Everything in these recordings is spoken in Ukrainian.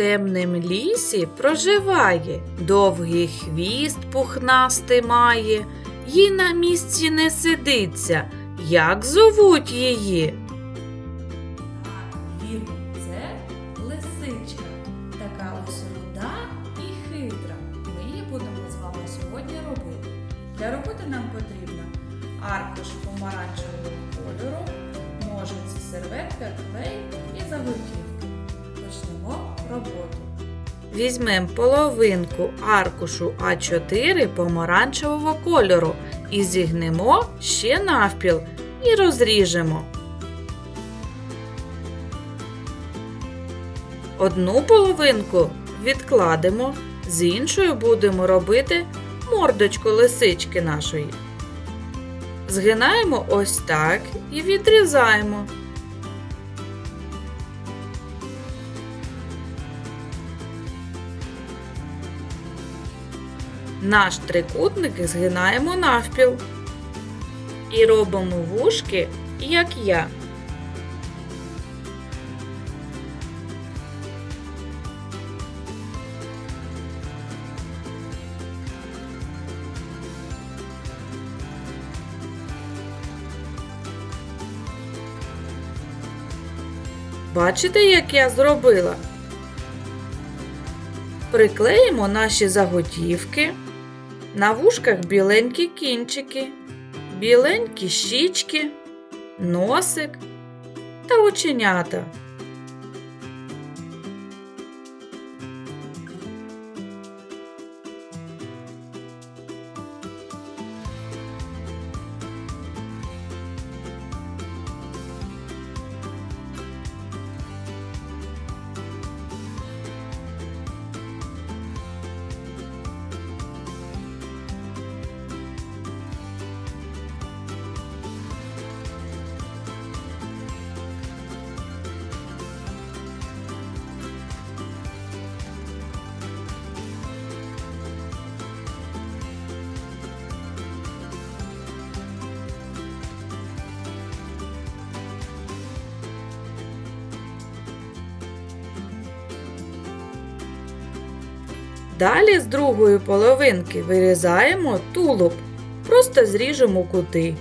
темнім лісі проживає, довгий хвіст пухнастий має, їй на місці не сидиться. Як зовуть її? Так, вірно, це лисичка. Така ось руда і хитра. Ми її будемо з вами сьогодні робити. Для роботи нам потрібно аркуш помаранчевого кольору, Візьмемо половинку аркушу А4 помаранчевого кольору і зігнемо ще навпіл і розріжемо. Одну половинку відкладемо, з іншою будемо робити мордочку лисички нашої. Згинаємо ось так і відрізаємо. Наш трикутник згинаємо навпіл і робимо вушки, як я. Бачите, як я зробила? Приклеїмо наші заготівки. На вушках біленькі кінчики, біленькі щічки, носик та оченята. Далі з другої половинки вирізаємо тулуб, просто зріжемо кути.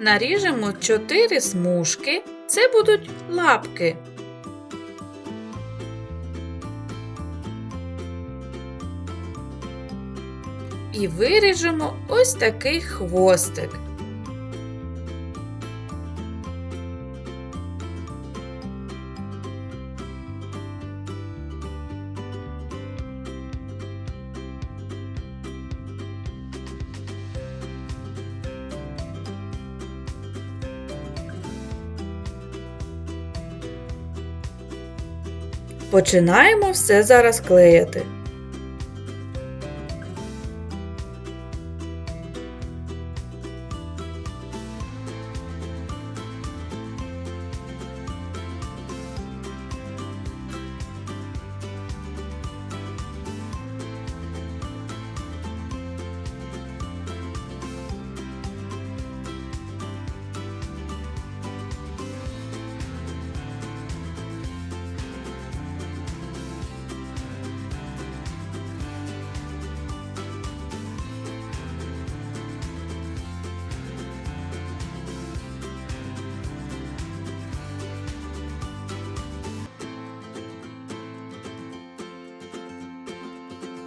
Наріжемо 4 смужки, це будуть лапки. І виріжемо ось такий хвостик. Починаємо все зараз клеїти.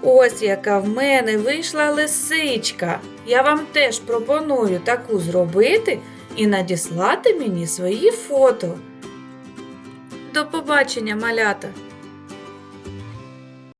Ось яка в мене вийшла лисичка. Я вам теж пропоную таку зробити і надіслати мені свої фото. До побачення, малята!